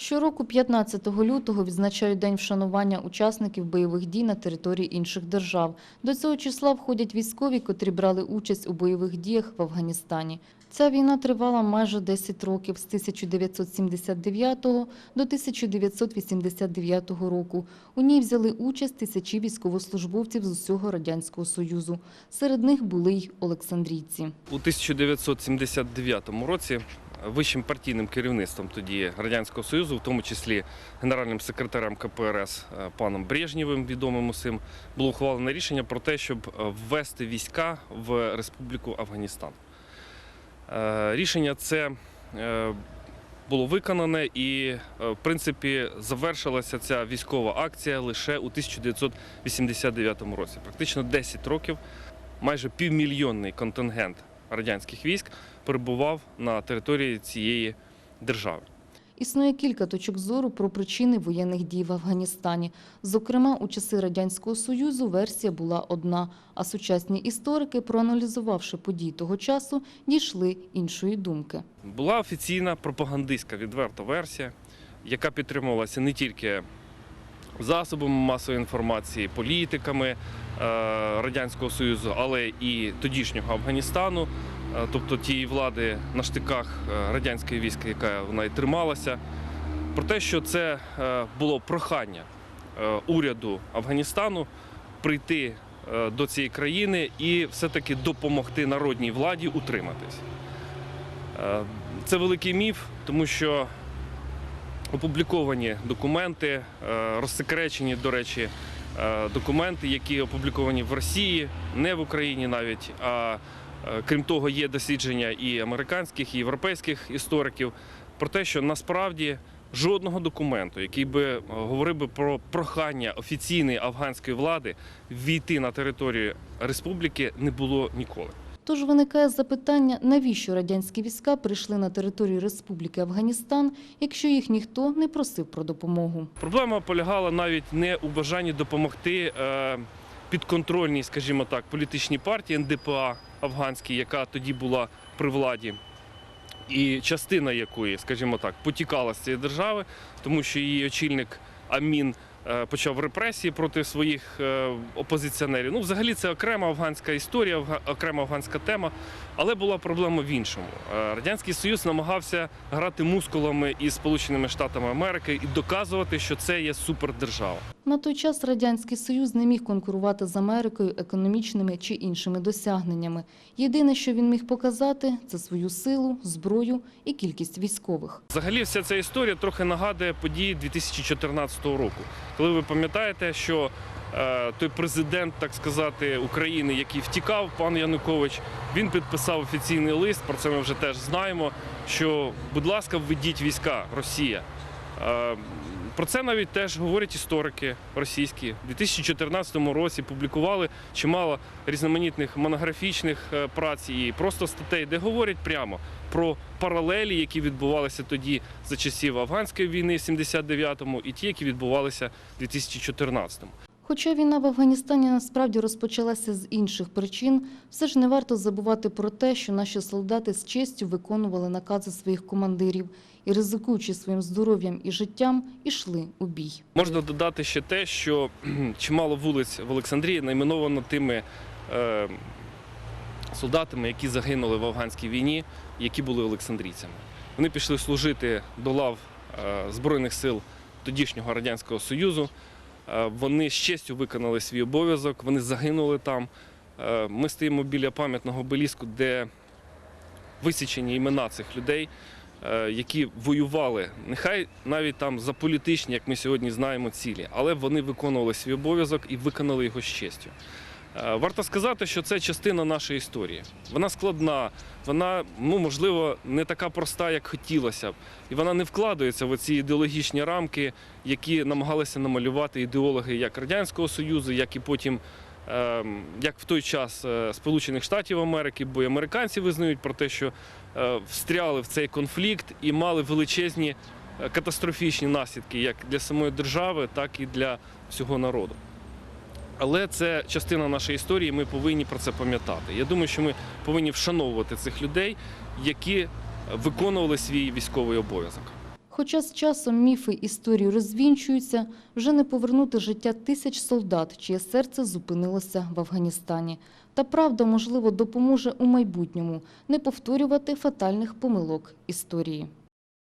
Щороку 15 лютого відзначають День вшанування учасників бойових дій на території інших держав. До цього числа входять військові, котрі брали участь у бойових діях в Афганістані. Ця війна тривала майже 10 років з 1979 до 1989 року. У ній взяли участь тисячі військовослужбовців з усього Радянського Союзу. Серед них були й олександрійці. У 1979 році вищим партійним керівництвом тоді Радянського Союзу, в тому числі генеральним секретарем КПРС е, паном Брежнєвим, відомим усім, було ухвалено рішення про те, щоб е, ввести війська в Республіку Афганістан. Е, Рішення це було виконане і, в принципі, завершилася ця військова акція лише у 1989 році. Практично 10 років, майже півмільйонний контингент радянських військ перебував на території цієї держави. Існує кілька точок зору про причини воєнних дій в Афганістані. Зокрема, у часи Радянського Союзу версія була одна, а сучасні історики, проаналізувавши події того часу, дійшли іншої думки. Була офіційна пропагандистська відверта версія, яка підтримувалася не тільки засобами масової інформації, політиками е, Радянського Союзу, але і тодішнього Афганістану, е, тобто тієї влади на штиках е, радянської війська, яка вона і трималася, про те, що це було прохання уряду Афганістану прийти до цієї країни і все-таки допомогти народній владі утриматись. Це великий міф, тому що опубліковані документи, е, розсекречені, до речі, е, документи, які опубліковані в Росії, не в Україні навіть. А е, крім того, є дослідження і американських, і європейських істориків про те, що насправді жодного документу, який би говорив би про прохання офіційної афганської влади війти на територію республіки, не було ніколи. Тож виникає запитання, навіщо радянські війська прийшли на територію Республіки Афганістан, якщо їх ніхто не просив про допомогу. Проблема полягала навіть не у бажанні допомогти е, підконтрольній, скажімо так, політичній партії НДПА афганській, яка тоді була при владі, і частина якої, скажімо так, потікала з цієї держави, тому що її очільник Амін. Е, Почав репресії проти своїх е, опозиціонерів. Ну, взагалі, це окрема афганська історія, окрема афганська тема. Але була проблема в іншому. Е, Радянський Союз намагався грати мускулами із Сполученими Штатами Америки і доказувати, що це є супердержава. На той час Радянський Союз не міг конкурувати з Америкою економічними чи іншими досягненнями. Єдине, що він міг показати, це свою силу, зброю і кількість військових. Взагалі, вся ця історія трохи нагадує події 2014 року, коли ви пам'ятаєте, що е, той президент, так сказати, України, який втікав, пан Янукович, він підписав офіційний лист. Про це ми вже теж знаємо. Що, будь ласка, введіть війська Росія. Е, Про це навіть теж говорять історики російські. У 2014 році публікували чимало різноманітних монографічних е, праць і просто статей, де говорять прямо про паралелі, які відбувалися тоді за часів афганської війни в 79-му, і ті, які відбувалися в 2014-му. Хоча війна в Афганістані насправді розпочалася з інших причин, все ж не варто забувати про те, що наші солдати з честю виконували накази своїх командирів і, ризикуючи своїм здоров'ям і життям, ішли у бій. Можна додати ще те, що чимало вулиць в Олександрії найменовано тими е, солдатами, які загинули в афганській війні, які були олександрійцями. Вони пішли служити до лав е, Збройних сил тодішнього Радянського Союзу. Е, Вони з честю виконали свій обов'язок, вони загинули там. Е, Ми стоїмо біля пам'ятного обеліску, де висічені імена цих людей, е, які воювали, нехай навіть там за політичні, як ми сьогодні знаємо, цілі, але вони виконували свій обов'язок і виконали його з честю. Е, Варто сказати, що це частина нашої історії. Вона складна, вона, ну, можливо, не така проста, як хотілося б. І вона не вкладається в ці ідеологічні рамки, які намагалися намалювати ідеологи як Радянського Союзу, як і потім, ем, як в той час е, Сполучених Штатів Америки, бо і американці визнають про те, що е, встряли в цей конфлікт і мали величезні катастрофічні наслідки як для самої держави, так і для всього народу. Але це частина нашої історії, ми повинні про це пам'ятати. Я думаю, що ми повинні вшановувати цих людей, які виконували свій військовий обов'язок. Хоча з часом міфи історії розвінчуються, вже не повернути життя тисяч солдат, чиє серце зупинилося в Афганістані. Та правда, можливо, допоможе у майбутньому не повторювати фатальних помилок історії.